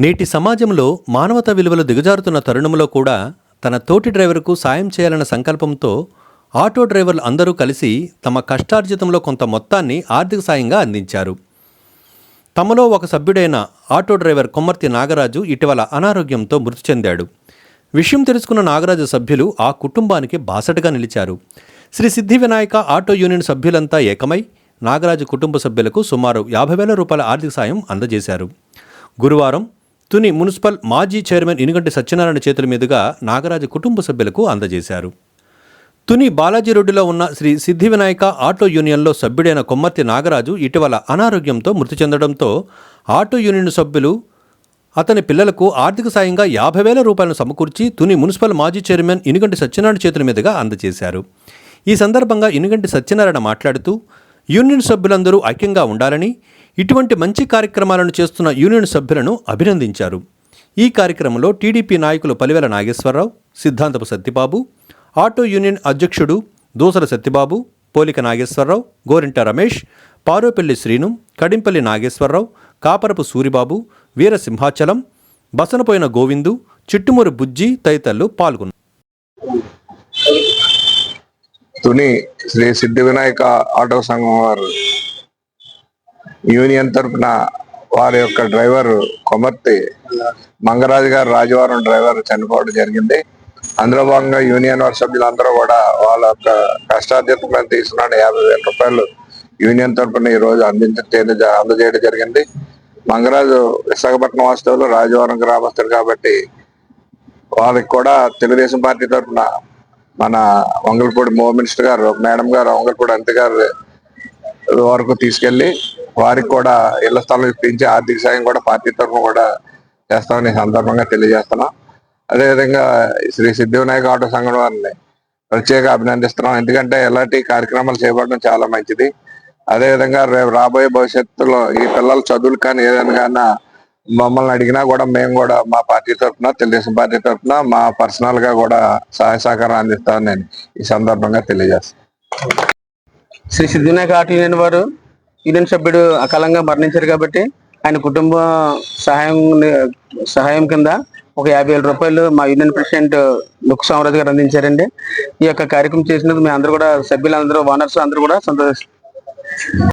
నేటి సమాజంలో మానవత విలువలు దిగజారుతున్న తరుణంలో కూడా తన తోటి డ్రైవర్కు సాయం చేయాలన్న సంకల్పంతో ఆటో డ్రైవర్లు అందరూ కలిసి తమ కష్టార్జితంలో కొంత మొత్తాన్ని ఆర్థిక సాయంగా అందించారు. తమలో ఒక సభ్యుడైన ఆటో డ్రైవర్ కొమ్మర్తి నాగరాజు ఇటీవల అనారోగ్యంతో మృతి చెందాడు. విషయం తెలుసుకున్న నాగరాజు సభ్యులు ఆ కుటుంబానికి బాసటగా నిలిచారు. శ్రీ సిద్ధి వినాయక ఆటో యూనియన్ సభ్యులంతా ఏకమై నాగరాజు కుటుంబ సభ్యులకు సుమారు యాభై వేల రూపాయల ఆర్థిక సాయం అందజేశారు. గురువారం తుని మున్సిపల్ మాజీ చైర్మన్ ఇనుగంటి సత్యనారాయణ చేతుల మీదుగా నాగరాజు కుటుంబ సభ్యులకు అందజేశారు. తుని బాలాజీ రోడ్డులో ఉన్న శ్రీ సిద్ధి వినాయక ఆటో యూనియన్లో సభ్యుడైన కొమ్మర్తి నాగరాజు ఇటీవల అనారోగ్యంతో మృతి చెందడంతో ఆటో యూనియన్ సభ్యులు అతని పిల్లలకు ఆర్థిక సాయంగా యాభై వేల రూపాయలను సమకూర్చి తుని మున్సిపల్ మాజీ చైర్మన్ ఇనుగంటి సత్యనారాయణ చేతుల మీదుగా అందజేశారు. ఈ సందర్భంగా ఇనుగంటి సత్యనారాయణ మాట్లాడుతూ యూనియన్ సభ్యులందరూ ఐక్యంగా ఉండాలని ఇటువంటి మంచి కార్యక్రమాలను చేస్తున్న యూనియన్ సభ్యులను అభినందించారు. ఈ కార్యక్రమంలో టీడీపీ నాయకులు పలివెల నాగేశ్వరరావు సిద్ధాంతపు సత్యబాబు ఆటో యూనియన్ అధ్యక్షుడు దూసర సత్యబాబు పోలిక నాగేశ్వరరావు గోరింట రమేష్ పారోపల్లి శ్రీను కడింపల్లి నాగేశ్వరరావు కాపరపు సూరిబాబు వీరసింహాచలం బసనపోయిన గోవిందు చిట్టుమూరు బుజ్జి తదితరులు పాల్గొన్నారు. తుని శ్రీ సిద్ధి వినాయక ఆటో సంఘం వారు యూనియన్ తరఫున వారి యొక్క డ్రైవర్ కొమర్తి మంగరాజు గారు రాజవారం డ్రైవర్ చనిపోవడం జరిగింది. అందులో భాగంగా యూనియన్ వారి సభ్యులందరూ కూడా వాళ్ళ యొక్క కష్టార్జితం మీద తీసుకున్న యాభై వేల రూపాయలు యూనియన్ తరఫున ఈ రోజు అందించడం అందజేయడం జరిగింది. మంగరాజు విశాఖపట్నం వాస్తవులు రాజవారం గ్రామస్తులు కాబట్టి వాళ్ళకి కూడా తెలుగుదేశం పార్టీ తరఫున మన వంగలపూడి హోమ్ మినిస్టర్ గారు మేడం గారు వంగలపూడి అంత గారు వరకు తీసుకెళ్ళి వారికి కూడా ఇళ్ళ స్థలం ఇప్పించి ఆర్థిక సాయం కూడా పార్టీ తరఫున కూడా చేస్తామని సందర్భంగా తెలియజేస్తున్నాం. అదేవిధంగా శ్రీ సిద్ధివినాయక ఆటో సంఘం వారిని ప్రత్యేక అభినందిస్తున్నాం. ఎందుకంటే ఇలాంటి కార్యక్రమాలు చేపట్టడం చాలా మంచిది. అదేవిధంగా రేపు రాబోయే భవిష్యత్తులో ఈ పిల్లల చదువులు కానీ ఏదైనా కానీ మమ్మల్ని అడిగినా కూడా మేము కూడా మా పార్టీ తరఫున తెలుగుదేశం పార్టీ తరఫున మా పర్సనల్గా కూడా సహాయ సహకారం అందిస్తామని నేను ఈ సందర్భంగా తెలియజేస్తాను. శ్రీ సిద్ధినాయక ఆర్ట్ యూనియన్ వారు యూనియన్ సభ్యుడు అకాలంగా మరణించారు కాబట్టి ఆయన కుటుంబ సహాయం సహాయం కింద ఒక యాభై వేల రూపాయలు మా యూనియన్ ప్రెసిడెంట్ లుక్ సామరాజు గారు అందించారండి. ఈ యొక్క కార్యక్రమం చేసినందుకు మేము అందరూ కూడా సభ్యులందరూ ఓనర్స్ అందరూ కూడా సంతోష